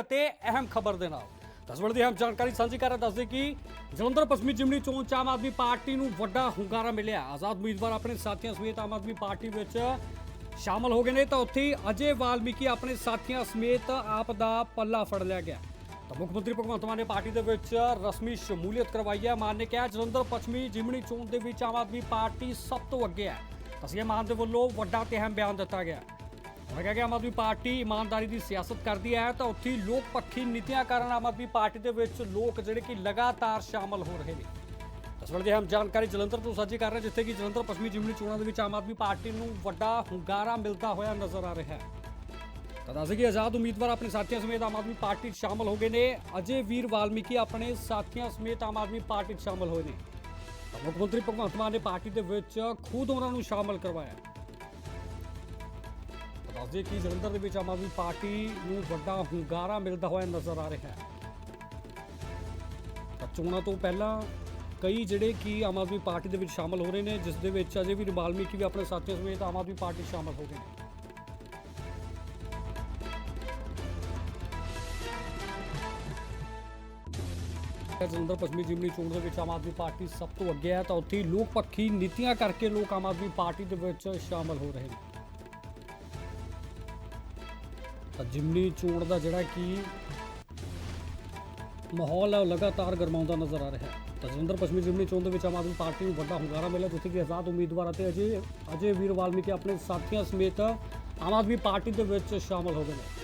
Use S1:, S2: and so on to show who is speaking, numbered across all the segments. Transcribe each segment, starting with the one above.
S1: ਅਤੇ ਅਹਿਮ ਖਬਰ ਦੇ ਨਾਲ ਦਸਵੜ ਦੀ ਅਹਿਮ ਜਾਣਕਾਰੀ ਸਾਂਝੀ ਕਰ ਰਹੇ ਦੱਸਦੇ ਕਿ ਜਲੰਧਰ ਪੱਛਮੀ ਜਿਮਣੀ ਚੋਂ ਚਾਮ ਆਮ ਆਦਮੀ ਪਾਰਟੀ ਨੂੰ ਵੱਡਾ ਹੁੰਗਾਰਾ ਮਿਲਿਆ ਆਜ਼ਾਦ ਉਮੀਦਵਾਰ ਆਪਣੇ ਸਾਥੀਆਂ ਸਮੇਤ ਆਮ ਆਦਮੀ ਪਾਰਟੀ ਵਿੱਚ ਸ਼ਾਮਲ ਹੋ ਗਏ ਨੇ ਤਾਂ ਉੱਥੇ ਅਜੇ ਵਾਲਮੀਕੀ ਆਪਣੇ ਸਾਥੀਆਂ ਸਮੇਤ ਆਪ ਦਾ ਪੱਲਾ ਫੜ ਲਿਆ ਗਿਆ ਤਾਂ ਮੁੱਖ ਮੰਤਰੀ ਭਗਵੰਤ ਮਾਨ ਨੇ ਪਾਰਟੀ ਦੇ ਵਿੱਚ ਰਸਮੀ ਸ਼ਮੂਲੀਅਤ ਕਰਵਾਈ ਹੈ ਮਾਨ ਨੇ ਕਿਹਾ ਜਲੰਧਰ ਪੱਛਮੀ ਜਿਮਣੀ ਚੋਂ ਦੇ ਵਿੱਚ ਆਮ ਆਦਮੀ ਪਾਰਟੀ ਸਭ ਤੋਂ ਅੱਗੇ ਹੈ ਤਸੀਏ ਮਾਨ ਦੇ ਵੱਲੋਂ ਵੱਡਾ ਤੇ ਅਹਿਮ ਬਿਆਨ ਦਿੱਤਾ ਗਿਆ ਉਹਨਾਂ ਕਿਹਾ ਕਿ ਆਮ ਆਦਮੀ ਪਾਰਟੀ ਇਮਾਨਦਾਰੀ ਦੀ ਸਿਆਸਤ ਕਰਦੀ ਹੈ ਤਾਂ ਉੱਥੇ ਲੋਕ ਪੱਖੀ ਨੀਤੀਆਂ ਕਾਰਨ ਆਮ ਆਦਮੀ ਪਾਰਟੀ ਦੇ ਵਿੱਚ ਲੋਕ ਜਿਹੜੇ ਕਿ ਲਗਾਤਾਰ ਸ਼ਾਮਲ ਹੋ ਰਹੇ ਨੇ ਇਸ ਵੇਲੇ ਹਮ ਜਾਣਕਾਰੀ ਜਲੰਧਰ ਤੋਂ ਸਾਂਝੀ ਕਰ ਰਹੇ ਜਿੱਥੇ ਕਿ ਜਲੰਧਰ ਪੱਛਮੀ ਜਿਮਨੀ ਚੋਣਾਂ ਦੇ ਵਿੱਚ ਆਮ ਆਦਮੀ ਪਾਰਟੀ ਨੂੰ ਵੱਡਾ ਹੁੰਗਾਰਾ ਮਿਲਦਾ ਹੋਇਆ ਨਜ਼ਰ ਆ ਰਿਹਾ ਹੈ ਅਸੀਂ ਕਿ ਆਜ਼ਾਦ ਉਮੀਦਵਾਰ ਆਪਣੇ ਸਾਥੀਆਂ ਸਮੇਤ ਆਮ ਆਦਮੀ ਪਾਰਟੀ 'ਚ ਸ਼ਾਮਲ ਹੋ ਗਏ ਨੇ ਅਜੇ ਵੀਰ ਵਾਲਮੀਕੀ ਆਪਣੇ ਸਾਥੀਆਂ ਸਮੇਤ ਆਮ ਆਦਮੀ ਪਾਰਟੀ 'ਚ ਸ਼ਾਮਲ ਹੋਏ ਨੇ ਮੁੱਖ ਮੰਤਰੀ ਭਗਵੰਤ ਮਾਨ ਨੇ ਪਾਰਟੀ ਦੇ ਵਿੱਚ ਖੁਦ ਉਹਨਾਂ ਨੂੰ ਸ਼ਾਮਲ ਕਰਵਾਇਆ ਦੱਸ ਦਈਏ ਕਿ ਜਲੰਧਰ ਦੇ ਵਿੱਚ ਆਮ ਆਦਮੀ ਪਾਰਟੀ ਨੂੰ ਵੱਡਾ ਹੁੰਗਾਰਾ ਮਿਲਦਾ ਹੋਇਆ ਨਜ਼ਰ ਆ ਰਿਹਾ ਹੈ ਚੋਣਾਂ ਤੋਂ ਪਹਿਲਾਂ ਕਈ ਜਿਹੜੇ ਕਿ ਆਮ ਆਦਮੀ ਪਾਰਟੀ ਦੇ ਵਿੱਚ ਸ਼ਾਮਲ ਹੋ ਰਹੇ ਨੇ ਜਿਸ ਦੇ ਵਿੱਚ ਅਜੇ ਵੀ ਰਮਾਲਮੀਕੀ ਵੀ ਆਪਣੇ ਸਾਥੀਆਂ ਸਮੇਤ ਆਮ ਆਦਮੀ ਪਾਰਟੀ ਸ਼ਾਮਲ ਹੋ ਗਏ ਨੇ ਜਲੰਧਰ ਪੱਛਮੀ ਜਿਮਨੀ ਚੋਣ ਦੇ ਵਿੱਚ ਆਮ ਆਦਮੀ ਪਾਰਟੀ ਸਭ ਤੋਂ ਅੱਗੇ ਹੈ ਤਾਂ ਉੱਥੇ ਲੋਕ ਪੱਖੀ ਨੀਤੀਆਂ ਕਰਕੇ ਲੋਕ ਆਮ ਆਦਮੀ ਪਾਰਟੀ ਦੇ ਵਿੱਚ ਸ਼ਾਮਲ ਹੋ ਰਹੇ ਨੇ ਤਾਂ ਜਿਮਨੀ ਚੂੜ ਦਾ ਜਿਹੜਾ ਕਿ ਮਾਹੌਲ ਹੈ ਉਹ ਲਗਾਤਾਰ ਗਰਮਾਉਂਦਾ ਨਜ਼ਰ ਆ ਰਿਹਾ ਹੈ ਤਾਂ ਜਲੰਧਰ ਜਿਮਨੀ ਚੋਣ ਦੇ ਵਿੱਚ ਆਮ ਆਦਮੀ ਪਾਰਟੀ ਨੂੰ ਵੱਡਾ ਹੁੰਗਾਰਾ ਮਿਲਿਆ ਜਿੱਥੇ ਕਿ ਆਜ਼ਾਦ ਉਮੀਦਵਾਰ ਅਤੇ ਅਜੇ ਅਜੇ ਵੀਰ ਵਾਲਮੀਕੀ ਆਪਣੇ ਸਾਥੀਆਂ ਸਮੇਤ ਆਮ ਆਦਮੀ ਪਾਰਟੀ ਦੇ ਵਿੱਚ ਸ਼ਾਮਲ ਹੋ ਗਏ ਨੇ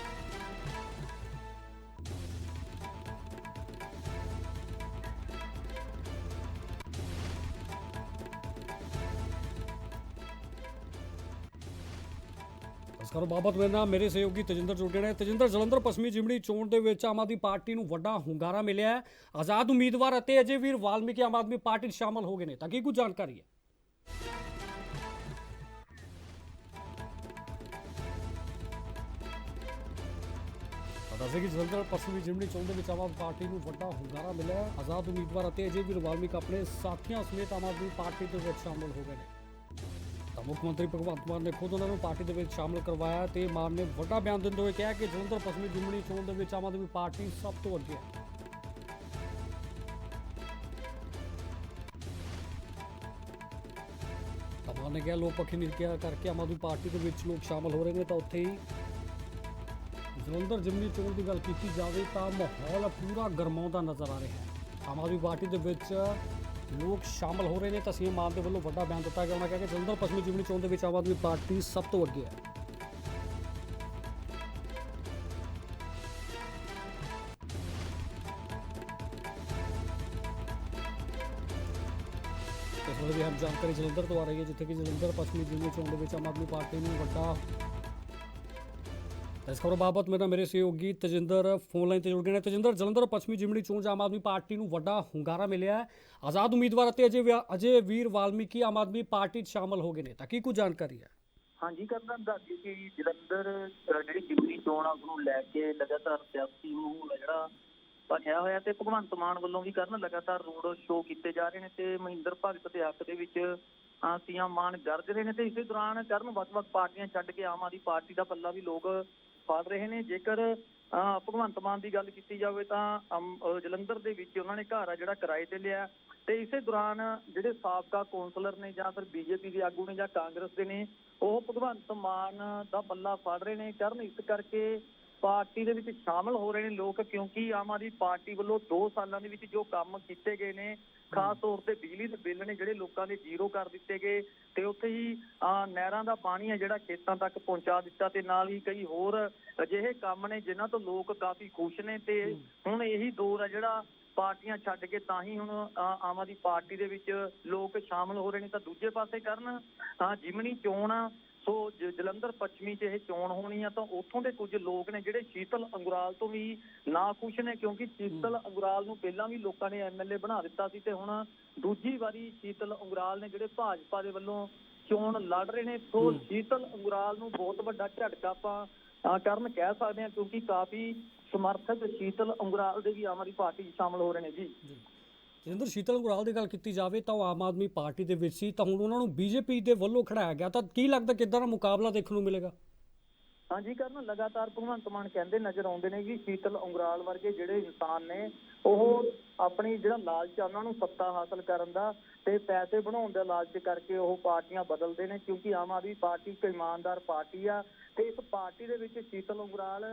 S1: ਕਰੋ ਬਾਬਤ ਮੇਰੇ ਨਾਲ ਮੇਰੇ ਸਹਿਯੋਗੀ ਤਜਿੰਦਰ ਜੁੜ ਨੇ ਤਜਿੰਦਰ ਜਲੰਧਰ ਪਸ਼ਮੀ ਜਿਮਣੀ ਚੋਣ ਦੇ ਵਿੱਚ ਆਮ ਆਦਮੀ ਪਾਰਟੀ ਨੂੰ ਵੱਡਾ ਹੁੰਗਾਰਾ ਮਿਲਿਆ ਹੈ ਆਜ਼ਾਦ ਉਮੀਦਵਾਰ ਅਤੇ ਅਜੇ ਵੀਰ ਵਾਲਮੀਕਿ ਆਮ ਆਦਮੀ ਪਾਰਟੀ ਸ਼ਾਮਲ ਹੋ ਗਏ ਨੇ ਤਾਂ ਕੀ ਕੁਝ ਜਾਣਕਾਰੀ ਹੈ ਦੱਸੇ ਕਿ ਜਲੰਧਰ ਪਸ਼ਮੀ ਜਿਮਣੀ ਚੋਣ ਦੇ ਵਿੱਚ ਆਮ ਆਦਮੀ ਪਾਰਟੀ ਨੂੰ ਵੱਡਾ ਹੁੰਗਾਰਾ ਮਿਲਿਆ ਆਜ਼ਾਦ ਉਮੀਦਵਾਰ ਅਤੇ ਅਜੇ ਵੀਰ ਵਾਲਮੀਕ ਆਪਣੇ ਸਾਥੀਆਂ ਸਮੇਤ ਆਮ ਆਦਮੀ ਪਾਰਟੀ ਦੇ ਵਿੱਚ ਸ਼ਾਮਲ ਹੋ ਗਏ ਨੇ ਤਾਂ ਮੁੱਖ ਮੰਤਰੀ ਭਗਵੰਤ ਮਾਨ ਨੇ ਖੁਦ ਉਹਨਾਂ ਨੂੰ ਪਾਰਟੀ ਦੇ ਵਿੱਚ ਸ਼ਾਮਲ ਕਰਵਾਇਆ ਤੇ ਮਾਨ ਨੇ ਵੱਡਾ ਬਿਆਨ ਦਿੰਦੇ ਹੋਏ ਕਿਹਾ ਕਿ ਜਲੰਧਰ ਪਸ਼ਮੀ ਜੁਮਣੀ ਚੋਣ ਦੇ ਵਿੱਚ ਆਮ ਆਦਮੀ ਪਾਰਟੀ ਸਭ ਤੋਂ ਅੱਗੇ ਹੈ ਮਾਨ ਨੇ ਕਿਹਾ ਲੋਕ ਪੱਖੀ ਕਿਹਾ ਕਰਕੇ ਆਮ ਆਦਮੀ ਪਾਰਟੀ ਦੇ ਵਿੱਚ ਲੋਕ ਸ਼ਾਮਲ ਹੋ ਰਹੇ ਨੇ ਤਾਂ ਉੱਥੇ ਹੀ ਜਲੰਧਰ ਜੁਮਣੀ ਚੋਣ ਦੀ ਗੱਲ ਕੀਤੀ ਜਾਵੇ ਤਾਂ ਮਾਹੌਲ ਪੂਰਾ ਗਰਮਾਉਂਦਾ ਨਜ਼ਰ ਆ ਰਿਹਾ ਹੈ ਆਮ ਆਦਮੀ ਪਾਰਟੀ ਦੇ ਵਿੱਚ ਲੋਕ ਸ਼ਾਮਲ ਹੋ ਰਹੇ ਨੇ ਤਸੀਮ ਮਾਨ ਦੇ ਵੱਲੋਂ ਵੱਡਾ ਬਿਆਨ ਦਿੱਤਾ ਗਿਆ ਉਹਨਾਂ ਕਹਿੰਦੇ ਜਲੰਧਰ ਪੱਛਮੀ ਜਿਮਨੀ ਚੋਣ ਦੇ ਵਿੱਚ ਆਮ ਆਦਮੀ ਪਾਰਟੀ ਸਭ ਤੋਂ ਅੱਗੇ ਹੈ ਇਸ ਵੇਲੇ ਵੀ ਹਮ ਜਾਣਕਾਰੀ ਜਲੰਧਰ ਤੋਂ ਆ ਰਹੀ ਹੈ ਜਿੱਥੇ ਕਿ ਜਲੰਧਰ ਪੱਛਮੀ ਜਿਮਨੀ ਚੋਣ ਦੇ ਵਿੱਚ ਆਮ ਆਦਮੀ ਪਾਰਟੀ ਨੇ ਵੱਡਾ ਇਸ ਖਬਰ ਬਾਬਤ ਮੇਰਾ ਮੇਰੇ ਸਹਿਯੋਗੀ ਤਜਿੰਦਰ ਫੋਨ ਲਾਈਨ ਤੇ ਜੁੜ ਗਏ ਨੇ ਤਜਿੰਦਰ ਜਲੰਧਰ ਪੱਛਮੀ ਜਿਮਣੀ ਚੋਂ ਆਮ ਆਦਮੀ ਪਾਰਟੀ ਨੂੰ ਵੱਡਾ ਹੁੰਗਾਰਾ ਮਿਲਿਆ ਹੈ ਆਜ਼ਾਦ ਉਮੀਦਵਾਰ ਅਤੇ ਅਜੇ ਅਜੇ ਵੀਰ ਵਾਲਮੀਕੀ ਆਮ ਆਦਮੀ ਪਾਰਟੀ 'ਚ ਸ਼ਾਮਲ ਹੋ ਗਏ ਨੇ ਤਾਂ ਕੀ ਕੁਝ ਜਾਣਕਾਰੀ ਹੈ
S2: ਹਾਂਜੀ ਕਰਨਾ ਦੱਸਦੀ ਕਿ ਜਲੰਧਰ ਜਿਹੜੀ ਜਿਮਣੀ ਚੋਂ ਆ ਨੂੰ ਲੈ ਕੇ ਲਗਾਤਾਰ ਸਿਆਸੀ ਮਾਹੌਲ ਜਿਹੜਾ ਬਣਿਆ ਹੋਇਆ ਤੇ ਭਗਵੰਤ ਮਾਨ ਵੱਲੋਂ ਵੀ ਕਰਨ ਲਗਾਤਾਰ ਰੋਡ ਸ਼ੋਅ ਕੀਤੇ ਜਾ ਰਹੇ ਨੇ ਤੇ ਮਹਿੰਦਰ ਭਗਤ ਦੇ ਹੱਕ ਦੇ ਵਿੱਚ ਸੀਆਂ ਮਾਨ ਗਰਜ ਰਹੇ ਨੇ ਤੇ ਇਸੇ ਦੌਰਾਨ ਕਰਨ ਵੱਖ-ਵੱਖ ਪਾਰਟੀਆਂ ਛੱਡ ਕੇ ਆਮ ਆਦੀ ਪਾਰਟੀ ਦਾ ਪੱਲਾ ਵੀ ਲੋਕ ਪਾਲ ਰਹੇ ਨੇ ਜੇਕਰ ਭਗਵੰਤ ਮਾਨ ਦੀ ਗੱਲ ਕੀਤੀ ਜਾਵੇ ਤਾਂ ਜਲੰਧਰ ਦੇ ਵਿੱਚ ਉਹਨਾਂ ਨੇ ਘਰ ਆ ਜਿਹੜਾ ਕਿਰਾਏ ਤੇ ਲਿਆ ਤੇ ਇਸੇ ਦੌਰਾਨ ਜਿਹੜੇ ਸਾਬਕਾ ਕੌਂਸਲਰ ਨੇ ਜਾਂ ਫਿਰ ਬੀਜੇਪੀ ਦੇ ਆਗੂ ਨੇ ਜਾਂ ਕਾਂਗਰਸ ਦੇ ਨੇ ਉਹ ਭਗਵੰਤ ਮਾਨ ਦਾ ਪੱਲਾ ਫੜ ਰਹੇ ਨੇ ਕਰਨ ਇਸ ਕਰਕੇ ਪਾਰਟੀ ਦੇ ਵਿੱਚ ਸ਼ਾਮਲ ਹੋ ਰਹੇ ਨੇ ਲੋਕ ਕਿਉਂਕਿ ਆਮ ਆਦਮੀ ਪਾਰਟੀ ਵੱਲੋਂ 2 ਸਾਲਾਂ ਦੇ ਵਿੱਚ ਜੋ ਕੰਮ ਕੀਤੇ ਗਏ ਨੇ ਖਾਸ ਤੌਰ ਤੇ ਬਿਜਲੀ ਦੇ ਬਿੱਲ ਨੇ ਜਿਹੜੇ ਲੋਕਾਂ ਦੇ ਜ਼ੀਰੋ ਕਰ ਦਿੱਤੇ ਗਏ ਤੇ ਉੱਥੇ ਹੀ ਨਹਿਰਾਂ ਦਾ ਪਾਣੀ ਹੈ ਜਿਹੜਾ ਖੇਤਾਂ ਤੱਕ ਪਹੁੰਚਾ ਦਿੱਤਾ ਤੇ ਨਾਲ ਹੀ ਕਈ ਹੋਰ ਅਜਿਹੇ ਕੰਮ ਨੇ ਜਿਨ੍ਹਾਂ ਤੋਂ ਲੋਕ ਕਾਫੀ ਖੁਸ਼ ਨੇ ਤੇ ਹੁਣ ਇਹੀ ਦੌਰ ਆ ਜਿਹੜਾ ਪਾਰਟੀਆਂ ਛੱਡ ਕੇ ਤਾਂ ਹੀ ਹੁਣ ਆਮ ਆਦਮੀ ਪਾਰਟੀ ਦੇ ਵਿੱਚ ਲੋਕ ਸ਼ਾਮਲ ਹੋ ਰਹੇ ਨੇ ਤਾਂ ਦੂਜੇ ਪਾਸੇ ਕਰਨ ਤਾਂ ਜਿਮਣੀ ਚੋਣ ਸੋ ਜਲੰਧਰ ਪੱਛਮੀ 'ਚ ਇਹ ਚੋਣ ਹੋਣੀ ਆ ਤਾਂ ਉੱਥੋਂ ਦੇ ਕੁਝ ਲੋਕ ਨੇ ਜਿਹੜੇ ਸ਼ੀਤਲ ਅੰਗਰਾਲ ਤੋਂ ਵੀ ਨਾ ਖੁਸ਼ ਨੇ ਕਿਉਂਕਿ ਸ਼ੀਤਲ ਅੰਗਰਾਲ ਨੂੰ ਪਹਿਲਾਂ ਵੀ ਲੋਕਾਂ ਨੇ ਐਮਐਲਏ ਬਣਾ ਦਿੱਤਾ ਸੀ ਤੇ ਹੁਣ ਦੂਜੀ ਵਾਰੀ ਸ਼ੀਤਲ ਅੰਗਰਾਲ ਨੇ ਜਿਹੜੇ ਭਾਜਪਾ ਦੇ ਵੱਲੋਂ ਚੋਣ ਲੜ ਰਹੇ ਨੇ ਸੋ ਸ਼ੀਤਲ ਅੰਗਰਾਲ ਨੂੰ ਬਹੁਤ ਵੱਡਾ ਝਟਕਾ ਆਪਾਂ ਕਰਨ ਕਹਿ ਸਕਦੇ ਹਾਂ ਕਿਉਂਕਿ ਕਾਫੀ ਸਮਰਥਕ ਸ਼ੀਤਲ ਅੰਗਰਾਲ ਦੇ ਵੀ ਆਮ ਆਦਮੀ ਪਾਰਟੀ ਸ਼ਾਮਲ ਹੋ ਰਹੇ ਨੇ ਜੀ
S1: ਜਿੰਦਰ ਸ਼ੀਤਲ ਗੁਰਾਲ ਦੀ ਗੱਲ ਕੀਤੀ ਜਾਵੇ ਤਾਂ ਉਹ ਆਮ ਆਦਮੀ ਪਾਰਟੀ ਦੇ ਵਿੱਚ ਸੀ ਤਾਂ ਹੁਣ ਉਹਨਾਂ ਨੂੰ ਬੀਜੇਪੀ ਦੇ ਵੱਲੋਂ ਖੜਾਇਆ ਗਿਆ ਤਾਂ ਕੀ ਲੱਗਦਾ ਕਿਦਾਂ ਦਾ ਮੁਕਾਬਲਾ ਦੇਖਣ ਨੂੰ ਮਿਲੇਗਾ
S2: ਹਾਂਜੀ ਕਰਨ ਲਗਾਤਾਰ ਭਗਵੰਤ ਮਾਨ ਕਹਿੰਦੇ ਨਜ਼ਰ ਆਉਂਦੇ ਨੇ ਕਿ ਸ਼ੀਤਲ ਉਂਗਰਾਲ ਵਰਗੇ ਜਿਹੜੇ ਇਨਸਾਨ ਨੇ ਉਹ ਆਪਣੀ ਜਿਹੜਾ ਲਾਲਚ ਆ ਉਹਨਾਂ ਨੂੰ ਸੱਤਾ ਹਾਸਲ ਕਰਨ ਦਾ ਤੇ ਪੈਸੇ ਬਣਾਉਣ ਦਾ ਲਾਲਚ ਕਰਕੇ ਉਹ ਪਾਰਟੀਆਂ ਬਦਲਦੇ ਨੇ ਕਿਉਂਕਿ ਆਮ ਆਦਮੀ ਪਾਰਟੀ ਇੱਕ ਇਮਾਨਦਾਰ ਪਾਰਟੀ ਆ ਤੇ ਇਸ ਪਾਰਟੀ ਦੇ ਵਿੱਚ ਸ਼ੀਤਲ ਉਂਗਰਾਲ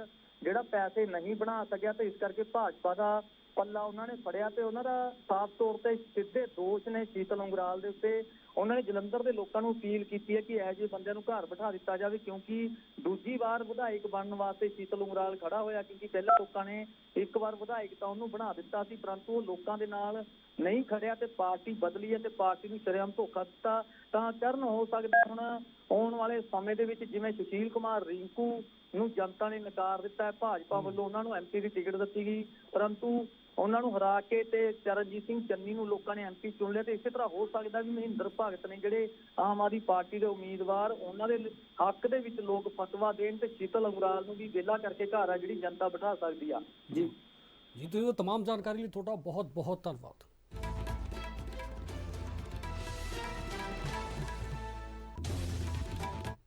S2: ਜਿਹੜਾ ਪੈਸੇ ਨਹੀਂ ਬਣਾ ਸਕਿਆ ਤੇ ਇਸ ਕਰਕੇ ਭਾਜਪਾ ਦਾ ਪੱਲਾ ਉਹਨਾਂ ਨੇ ਫੜਿਆ ਤੇ ਉਹਨਾਂ ਦਾ ਸਾਫ਼ ਤੌਰ ਤੇ ਸਿੱਧੇ ਦੋਸ਼ ਨੇ ਸ਼ੀਤਲ ਉਂਗਰਾਲ ਦੇ ਉੱਤੇ ਉਹਨਾਂ ਨੇ ਜਲੰਧਰ ਦੇ ਲੋਕਾਂ ਨੂੰ ਅਪੀਲ ਕੀਤੀ ਹੈ ਕਿ ਇਹ ਜਿਹੇ ਬੰਦਿਆਂ ਨੂੰ ਘਰ ਬਿਠਾ ਦਿੱਤਾ ਜਾਵੇ ਕਿਉਂਕਿ ਦੂਜੀ ਵਾਰ ਵਿਧਾਇਕ ਬਣਨ ਵਾਸਤੇ ਸ਼ੀਤਲ ਉਂਗਰਾਲ ਖੜਾ ਹੋਇਆ ਕਿਉਂਕਿ ਪਹਿਲਾਂ ਲੋਕਾਂ ਨੇ ਇੱਕ ਵਾਰ ਵਿਧਾਇਕ ਤਾਂ ਉਹਨੂੰ ਬਣਾ ਦਿੱਤਾ ਸੀ ਪਰੰਤੂ ਉਹ ਲੋਕਾਂ ਦੇ ਨਾਲ ਨਹੀਂ ਖੜਿਆ ਤੇ ਪਾਰਟੀ ਬਦਲੀ ਹੈ ਤੇ ਪਾਰਟੀ ਨੂੰ ਸ਼ਰਮ ਧੋਖਾ ਦਿੱਤਾ ਤਾਂ ਚਰਨ ਹੋ ਸਕਦਾ ਹੁਣ ਆਉਣ ਵਾਲੇ ਸਮੇਂ ਦੇ ਵਿੱਚ ਜਿਵੇਂ ਸੁਸ਼ੀਲ ਕੁਮਾਰ ਰਿੰਕੂ ਨੂੰ ਜਨਤਾ ਨੇ ਨਕਾਰ ਦਿੱਤਾ ਹੈ ਭਾਜਪਾ ਵੱਲੋਂ ਉਹਨਾਂ ਨੂੰ ਐਮਪੀ ਦੀ ਟਿਕਟ ਦਿੱਤੀ ਗਈ ਪਰੰਤੂ ਉਹਨਾਂ ਨੂੰ ਹਰਾ ਕੇ ਤੇ ਚਰਨਜੀਤ ਸਿੰਘ ਚੰਨੀ ਨੂੰ ਲੋਕਾਂ ਨੇ ਐਮਪੀ ਚੁਣ ਲਿਆ ਤੇ ਇਸੇ ਤਰ੍ਹਾਂ ਹੋ ਸਕਦਾ ਵੀ ਮਹਿੰਦਰ ਭਗਤ ਨੇ ਜਿਹੜੇ ਆਮ ਆਦੀ ਪਾਰਟੀ ਦੇ ਉਮੀਦਵਾਰ ਉਹਨਾਂ ਦੇ ਹੱਕ ਦੇ ਵਿੱਚ ਲੋਕ ਫਤਵਾ ਦੇਣ ਤੇ ਸ਼ੀਤਲ ਅਗਰਾਲ ਨੂੰ ਵੀ ਵੇਲਾ ਕਰਕੇ ਘਾਰਾ ਜਿਹੜੀ ਜਨਤਾ ਬਿਠਾ ਸਕਦੀ ਆ ਜੀ
S1: ਜੀ ਤੁਸੀਂ ਉਹ तमाम ਜਾਣਕਾਰੀ ਲਈ ਤੁਹਾਡਾ ਬਹੁਤ ਬਹੁਤ ਧੰਨਵਾਦ